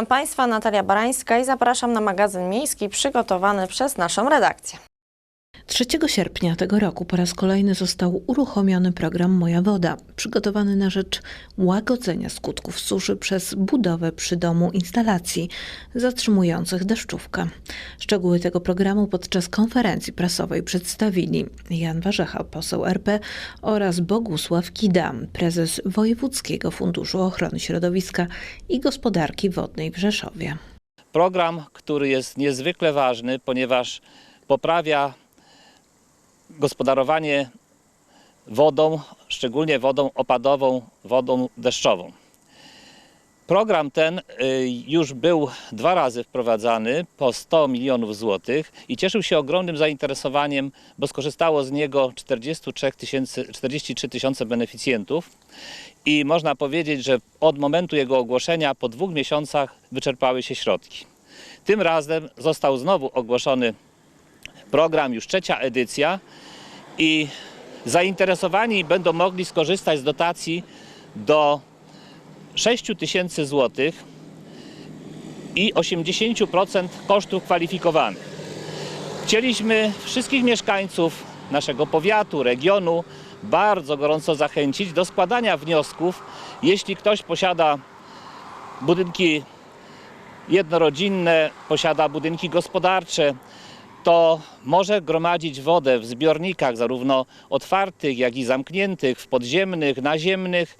Witam Państwa, Natalia Barańska i zapraszam na magazyn miejski przygotowany przez naszą redakcję. 3 sierpnia tego roku po raz kolejny został uruchomiony program Moja Woda, przygotowany na rzecz łagodzenia skutków suszy przez budowę przy domu instalacji zatrzymujących deszczówkę. Szczegóły tego programu podczas konferencji prasowej przedstawili Jan Warzecha, poseł RP oraz Bogusław Kida, prezes Wojewódzkiego Funduszu Ochrony Środowiska i Gospodarki Wodnej w Rzeszowie. Program, który jest niezwykle ważny, ponieważ poprawia gospodarowanie wodą, szczególnie wodą opadową, wodą deszczową. Program ten y, już był dwa razy wprowadzany po 100 milionów złotych i cieszył się ogromnym zainteresowaniem, bo skorzystało z niego 43 tysięcy, 43 tysiące beneficjentów i można powiedzieć, że od momentu jego ogłoszenia po dwóch miesiącach wyczerpały się środki. Tym razem został znowu ogłoszony program, już trzecia edycja i zainteresowani będą mogli skorzystać z dotacji do 6 tysięcy złotych i 80% kosztów kwalifikowanych. Chcieliśmy wszystkich mieszkańców naszego powiatu, regionu bardzo gorąco zachęcić do składania wniosków, jeśli ktoś posiada budynki jednorodzinne, posiada budynki gospodarcze, to może gromadzić wodę w zbiornikach, zarówno otwartych, jak i zamkniętych, w podziemnych, naziemnych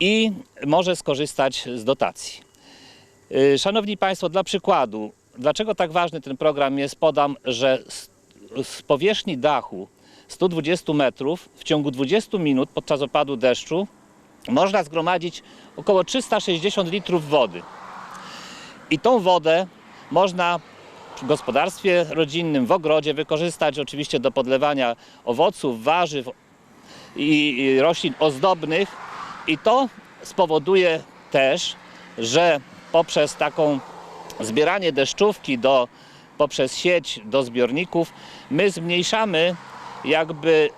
i może skorzystać z dotacji. Y, Szanowni Państwo, dla przykładu, dlaczego tak ważny ten program jest, podam, że z, powierzchni dachu 120 metrów w ciągu 20 minut podczas opadu deszczu można zgromadzić około 360 litrów wody. I tą wodę można gospodarstwie rodzinnym, w ogrodzie wykorzystać oczywiście do podlewania owoców, warzyw i roślin ozdobnych. I to spowoduje też, że poprzez taką zbieranie deszczówki do, poprzez sieć do zbiorników, my zmniejszamy jakby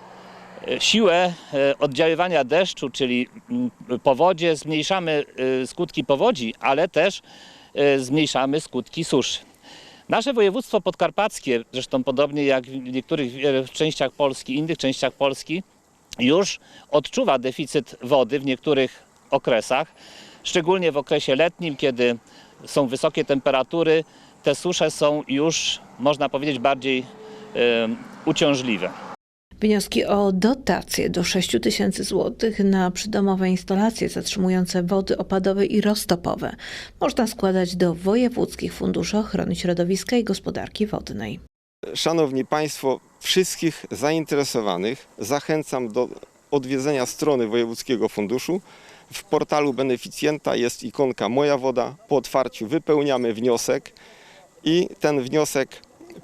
e, siłę e, oddziaływania deszczu, czyli mm, powodzie, zmniejszamy e, skutki powodzi, ale też zmniejszamy skutki suszy. Nasze województwo podkarpackie, zresztą podobnie jak w niektórych e, częściach Polski, innych częściach Polski, już odczuwa deficyt wody w niektórych okresach, szczególnie w okresie letnim, kiedy są wysokie temperatury, te susze są już, można powiedzieć, bardziej e, uciążliwe. Wnioski o dotację do 6 tysięcy złotych na przydomowe instalacje zatrzymujące wody opadowe i roztopowe można składać do wojewódzkich funduszy ochrony środowiska i gospodarki wodnej. Szanowni Państwo, wszystkich zainteresowanych zachęcam do odwiedzenia strony Wojewódzkiego Funduszu. W portalu beneficjenta jest ikonka Moja Woda. Po otwarciu wypełniamy wniosek i ten wniosek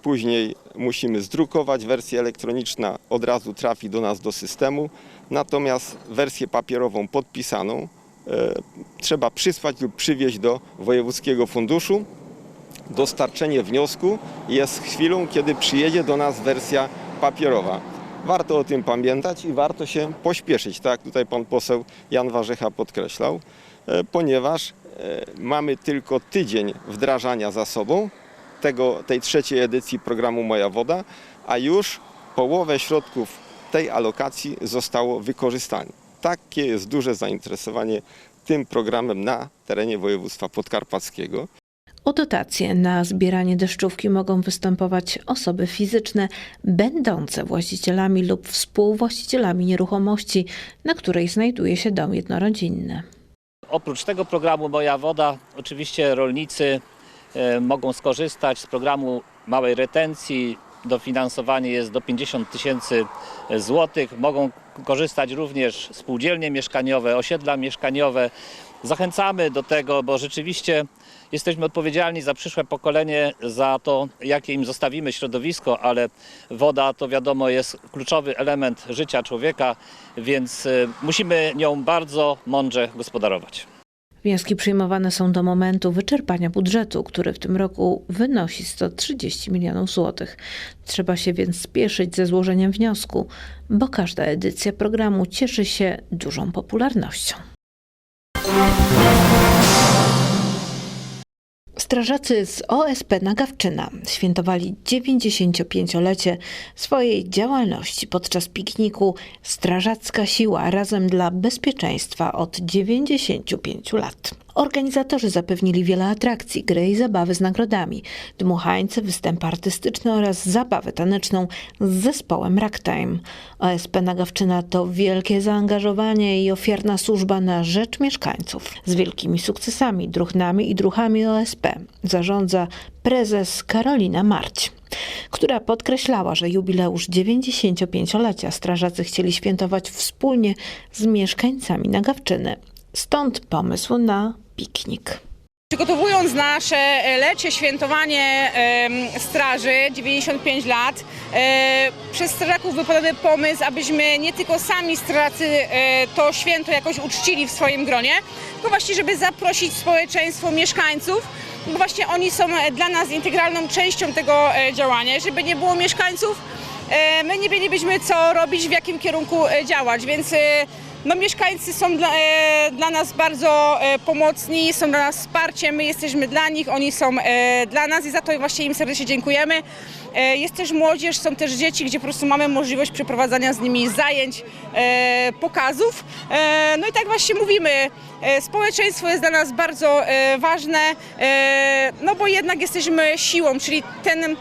później musimy zdrukować. Wersja elektroniczna od razu trafi do nas do systemu, natomiast wersję papierową podpisaną e, trzeba przysłać lub przywieźć do Wojewódzkiego Funduszu dostarczenie wniosku jest chwilą, kiedy przyjedzie do nas wersja papierowa. Warto o tym pamiętać i warto się pośpieszyć, tak jak tutaj pan poseł Jan Warzecha podkreślał, e, ponieważ e, mamy tylko tydzień wdrażania za sobą tego, tej trzeciej edycji programu Moja Woda, a już połowę środków tej alokacji zostało wykorzystanych. Takie jest duże zainteresowanie tym programem na terenie województwa podkarpackiego. O dotacje na zbieranie deszczówki mogą występować osoby fizyczne będące właścicielami lub współwłaścicielami nieruchomości, na której znajduje się dom jednorodzinny. Oprócz tego programu Moja Woda, oczywiście rolnicy mogą skorzystać z programu małej retencji. Dofinansowanie jest do 50 tysięcy złotych. Mogą korzystać również spółdzielnie mieszkaniowe, osiedla mieszkaniowe. Zachęcamy do tego, bo rzeczywiście jesteśmy odpowiedzialni za przyszłe pokolenie, za to, jakie im zostawimy środowisko, ale woda to wiadomo jest kluczowy element życia człowieka, więc e, musimy nią bardzo mądrze gospodarować. Wnioski przyjmowane są do momentu wyczerpania budżetu, który w tym roku wynosi 130 milionów złotych. Trzeba się więc spieszyć ze złożeniem wniosku, bo każda edycja programu cieszy się dużą popularnością. Strażacy z OSP Nagawczyna świętowali 95-lecie swojej działalności podczas pikniku Strażacka Siła razem dla bezpieczeństwa od 95 lat. Organizatorzy zapewnili wiele atrakcji, gry i zabawy z nagrodami, dmuchańce, występy artystyczne oraz zabawę taneczną z zespołem Ragtime. OSP Nagawczyna to wielkie zaangażowanie i ofiarna służba na rzecz mieszkańców. Z wielkimi sukcesami, druchnami i druchami OSP zarządza prezes Karolina Marć która podkreślała, że jubileusz 95-lecia strażacy chcieli świętować wspólnie z mieszkańcami Nagawczyny. Stąd pomysł na piknik. Przygotowując nasze e, lecie świętowanie straży 95 lat, e, przez strażaków wypadł pomysł, abyśmy nie tylko sami strażacy e, to święto jakoś uczcili w swoim gronie, tylko właśnie, żeby zaprosić społeczeństwo, mieszkańców, bo właśnie oni są dla nas integralną częścią tego działania. Jeżeli by nie było mieszkańców, my nie wiedzielibyśmy co robić, w jakim kierunku działać, więc no, mieszkańcy są dla, e, dla nas bardzo e, pomocni, są dla nas wsparciem, my jesteśmy dla nich, oni są e, dla nas i za to właśnie im serdecznie dziękujemy. E, jest też młodzież, są też dzieci, gdzie po prostu mamy możliwość przeprowadzania z nimi zajęć, e, pokazów. E, no i tak właśnie mówimy, e, społeczeństwo jest dla nas bardzo e, ważne, e, no bo jednak jesteśmy siłą, czyli ten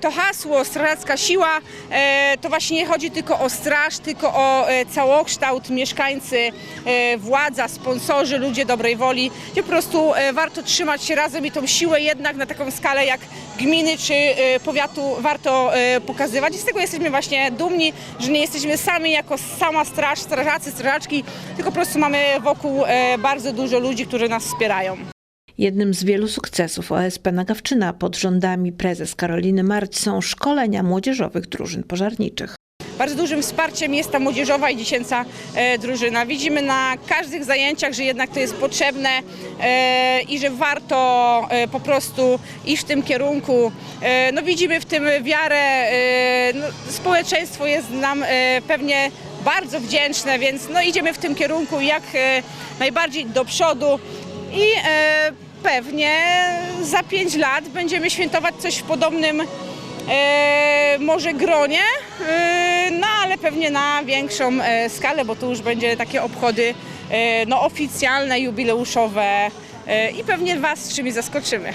to hasło strażacka siła e, to właśnie nie chodzi tylko o straż, tylko o e, całokształt, mieszkańcy, e, władza, sponsorzy, ludzie dobrej woli, po prostu e, warto trzymać się razem i tą siłę jednak na taką skalę jak gminy czy e, powiatu warto e, pokazywać. I z tego jesteśmy właśnie dumni, że nie jesteśmy sami jako sama straż, strażacy, strażaczki, tylko po prostu mamy wokół e, bardzo dużo ludzi, którzy nas wspierają. Jednym z wielu sukcesów OSP Nagawczyna pod rządami prezes Karoliny Marć są szkolenia młodzieżowych drużyn pożarniczych. Bardzo dużym wsparciem jest ta młodzieżowa i dziecięca e, drużyna. Widzimy na każdych zajęciach, że jednak to jest potrzebne e, i że warto e, po prostu iść w tym kierunku. No widzimy w tym wiarę, no, społeczeństwo jest nam pewnie bardzo wdzięczne, więc no idziemy w tym kierunku jak najbardziej do przodu i pewnie za 5 lat będziemy świętować coś w podobnym e, może gronie, e, no ale pewnie na większą e, skalę, bo to już będzie takie obchody e, no, oficjalne, jubileuszowe e, i pewnie Was czymś zaskoczymy.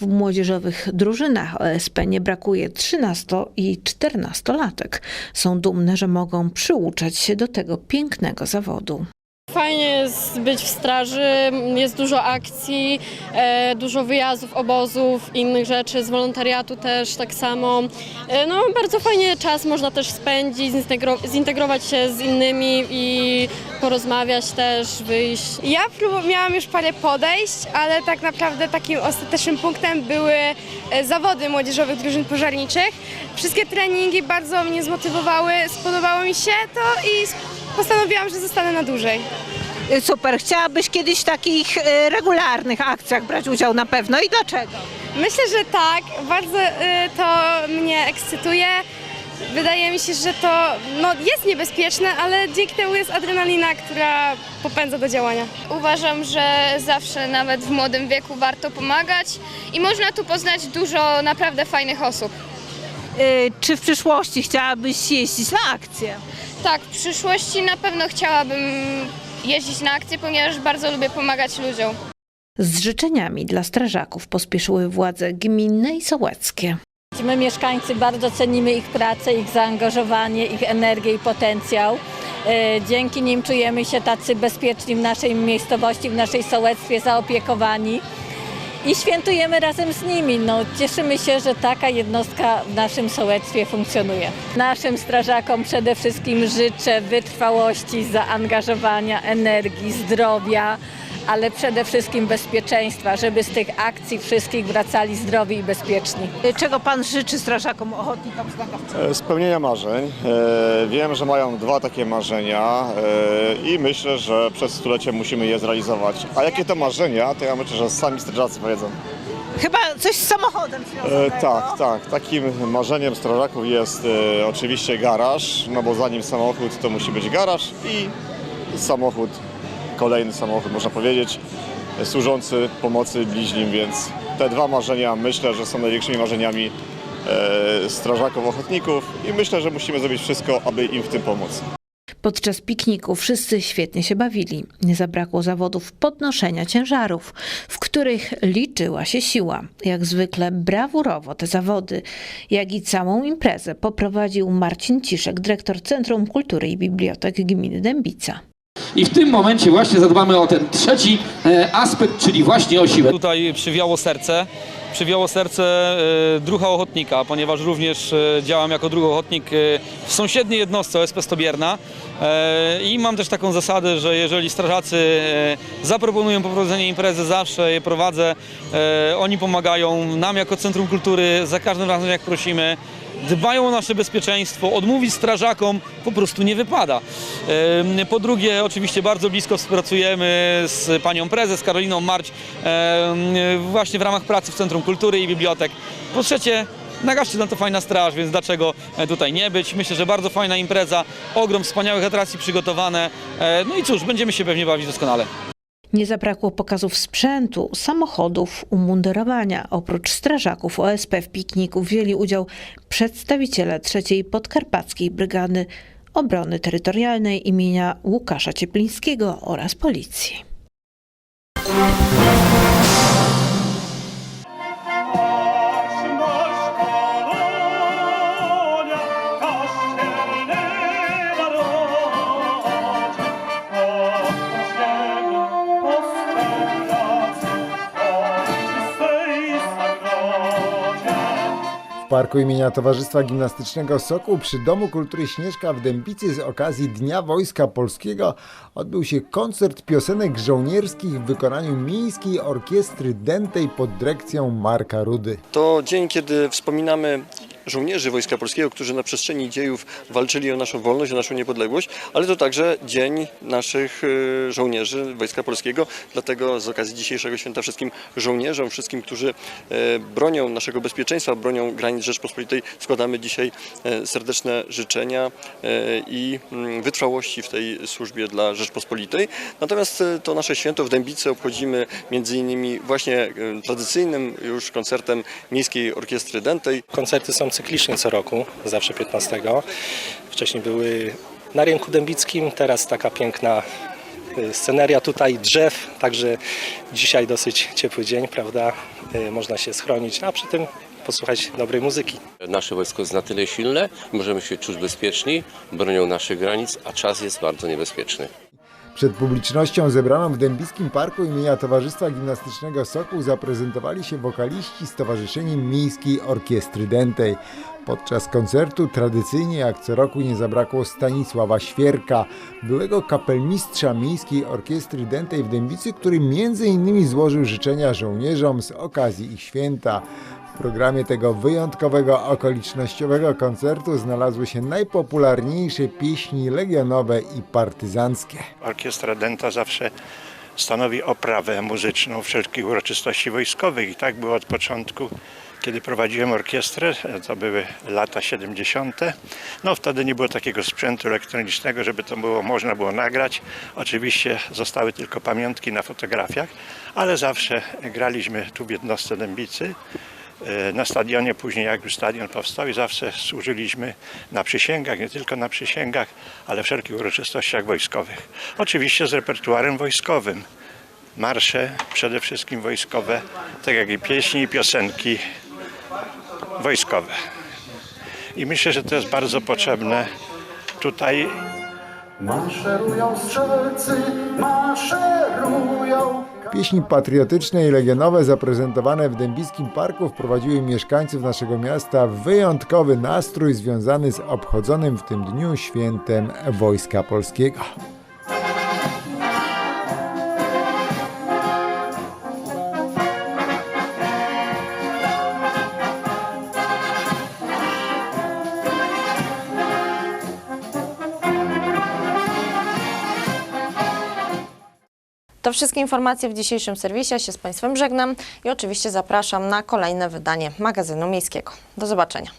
W młodzieżowych drużynach OSP nie brakuje 13 i 14-latek. Są dumne, że mogą przyuczać się do tego pięknego zawodu. Fajnie jest być w straży, jest dużo akcji, e, dużo wyjazdów, obozów, innych rzeczy, z wolontariatu też tak samo. E, no bardzo fajnie czas można też spędzić, zintegro- zintegrować się z innymi i porozmawiać też, wyjść. Ja miałam już parę podejść, ale tak naprawdę takim ostatecznym punktem były e, zawody młodzieżowych drużyn pożarniczych. Wszystkie treningi bardzo mnie zmotywowały, spodobało mi się to i postanowiłam, że zostanę na dłużej. Super. Chciałabyś kiedyś w takich e, regularnych akcjach brać udział na pewno i dlaczego? Myślę, że tak, bardzo e, to mnie ekscytuje. Wydaje mi się, że to no, jest niebezpieczne, ale dzięki temu jest adrenalina, która popędza do działania. Uważam, że zawsze, nawet w młodym wieku, warto pomagać i można tu poznać dużo naprawdę fajnych osób. E, Czy w przyszłości chciałabyś jeździć na akcje? Tak, w przyszłości na pewno chciałabym jeździć na akcje, ponieważ bardzo lubię pomagać ludziom. Z życzeniami dla strażaków pospieszyły władze gminne i sołeckie. My mieszkańcy bardzo cenimy ich pracę, ich zaangażowanie, ich energię i potencjał. E, Dzięki nim czujemy się tacy bezpieczni w naszej miejscowości, w naszej sołectwie, zaopiekowani. I świętujemy razem z nimi. No, cieszymy się, że taka jednostka w naszym sołectwie funkcjonuje. Naszym strażakom przede wszystkim życzę wytrwałości, zaangażowania, energii, zdrowia, ale przede wszystkim bezpieczeństwa, żeby z tych akcji wszystkich wracali zdrowi i bezpieczni. Czego pan życzy strażakom ochotnikom z Nagawczyny? E, Spełnienia marzeń. E, Wiem, że mają dwa takie marzenia e, i myślę, że przez stulecie musimy je zrealizować. A jakie to marzenia, to ja myślę, że sami strażacy powiedzą. Chyba coś z samochodem związanego. E, Tak, tak. Takim marzeniem strażaków jest e, oczywiście garaż, no bo zanim samochód, to musi być garaż i samochód, kolejny samochód można powiedzieć, służący pomocy bliźnim, więc Te dwa marzenia myślę, że są największymi marzeniami e, strażaków, ochotników i myślę, że musimy zrobić wszystko, aby im w tym pomóc. Podczas pikniku wszyscy świetnie się bawili. Nie zabrakło zawodów podnoszenia ciężarów, w których liczyła się siła. Jak zwykle brawurowo te zawody, jak i całą imprezę poprowadził Marcin Ciszek, dyrektor Centrum Kultury i Bibliotek Gminy Dębica. I w tym momencie właśnie zadbamy o ten trzeci e, aspekt, czyli właśnie o siłę. Tutaj przywiało serce. Przywiało serce e, druha ochotnika, ponieważ również e, działam jako drugi ochotnik w sąsiedniej jednostce OSP Stobierna. I mam też taką zasadę, że jeżeli strażacy zaproponują poprowadzenie imprezy, zawsze je prowadzę. Oni pomagają nam jako Centrum Kultury za każdym razem jak prosimy. Dbają o nasze bezpieczeństwo, odmówić strażakom po prostu nie wypada. Po drugie, oczywiście bardzo blisko współpracujemy z panią prezes Karoliną Marć właśnie w ramach pracy w Centrum Kultury i Bibliotek. Po trzecie, na to fajna straż, więc dlaczego e, tutaj nie być? Myślę, że bardzo fajna impreza, ogrom wspaniałych atrakcji przygotowane. E, No i cóż, będziemy się pewnie bawić doskonale. Nie zabrakło pokazów sprzętu, samochodów, umundurowania. Oprócz strażaków OSP w pikniku wzięli udział przedstawiciele trzeciej Podkarpackiej Brygady Obrony Terytorialnej imienia Łukasza Cieplińskiego oraz policji. Parku imienia Towarzystwa Gimnastycznego Sokół przy Domu Kultury Śnieżka w Dębicy z okazji Dnia Wojska Polskiego odbył się koncert piosenek żołnierskich w wykonaniu Miejskiej Orkiestry Dętej pod dyrekcją Marka Rudy. To dzień, kiedy wspominamy żołnierzy Wojska Polskiego, którzy na przestrzeni dziejów walczyli o naszą wolność, o naszą niepodległość, ale to także dzień naszych y, żołnierzy Wojska Polskiego. Dlatego z okazji dzisiejszego święta wszystkim żołnierzom, wszystkim, którzy e, bronią naszego bezpieczeństwa, bronią granic Rzeczpospolitej, składamy dzisiaj e, serdeczne życzenia i mm, wytrwałości w tej służbie dla Rzeczpospolitej. Natomiast to nasze święto w Dębicy obchodzimy między innymi właśnie tradycyjnym już koncertem Miejskiej Orkiestry Dętej. Koncerty są cyklicznie co roku, zawsze 15. Wcześniej były na rynku dębickim, teraz taka piękna y, sceneria tutaj, drzew, także dzisiaj dosyć ciepły dzień, prawda? Y, Można się schronić, a przy tym posłuchać dobrej muzyki. Nasze wojsko jest na tyle silne, możemy się czuć bezpieczni, bronią naszych granic, a czas jest bardzo niebezpieczny. Przed publicznością zebraną w Dębickim Parku imienia Towarzystwa Gimnastycznego Sokół zaprezentowali się wokaliści Stowarzyszenia Miejskiej Orkiestry Dętej. Podczas koncertu tradycyjnie jak co roku nie zabrakło Stanisława Świerka, byłego kapelmistrza Miejskiej Orkiestry Dętej w Dębicy, który między innymi złożył życzenia żołnierzom z okazji ich święta. W programie tego wyjątkowego okolicznościowego koncertu znalazły się najpopularniejsze pieśni legionowe i partyzanckie. Orkiestra Denta zawsze stanowi oprawę muzyczną wszelkich uroczystości wojskowych i tak było od początku, kiedy prowadziłem orkiestrę, to były lata 70. No wtedy nie było takiego sprzętu elektronicznego, żeby to było, można było nagrać. Oczywiście zostały tylko pamiątki na fotografiach, ale zawsze graliśmy tu w jednostce Dębicy na stadionie, później jak już stadion powstał i zawsze służyliśmy na przysięgach, nie tylko na przysięgach, ale wszelkich uroczystościach wojskowych. Oczywiście z repertuarem wojskowym. Marsze przede wszystkim wojskowe, tak jak i pieśni i piosenki wojskowe. I myślę, że to jest bardzo potrzebne tutaj Maszerują strzelcy, maszerują. Pieśni patriotyczne i legionowe zaprezentowane w Dębickim Parku wprowadziły mieszkańców naszego miasta w wyjątkowy nastrój związany z obchodzonym w tym dniu świętem Wojska Polskiego. To wszystkie informacje w dzisiejszym serwisie. Ja się z Państwem żegnam i oczywiście zapraszam na kolejne wydanie magazynu miejskiego. Do zobaczenia.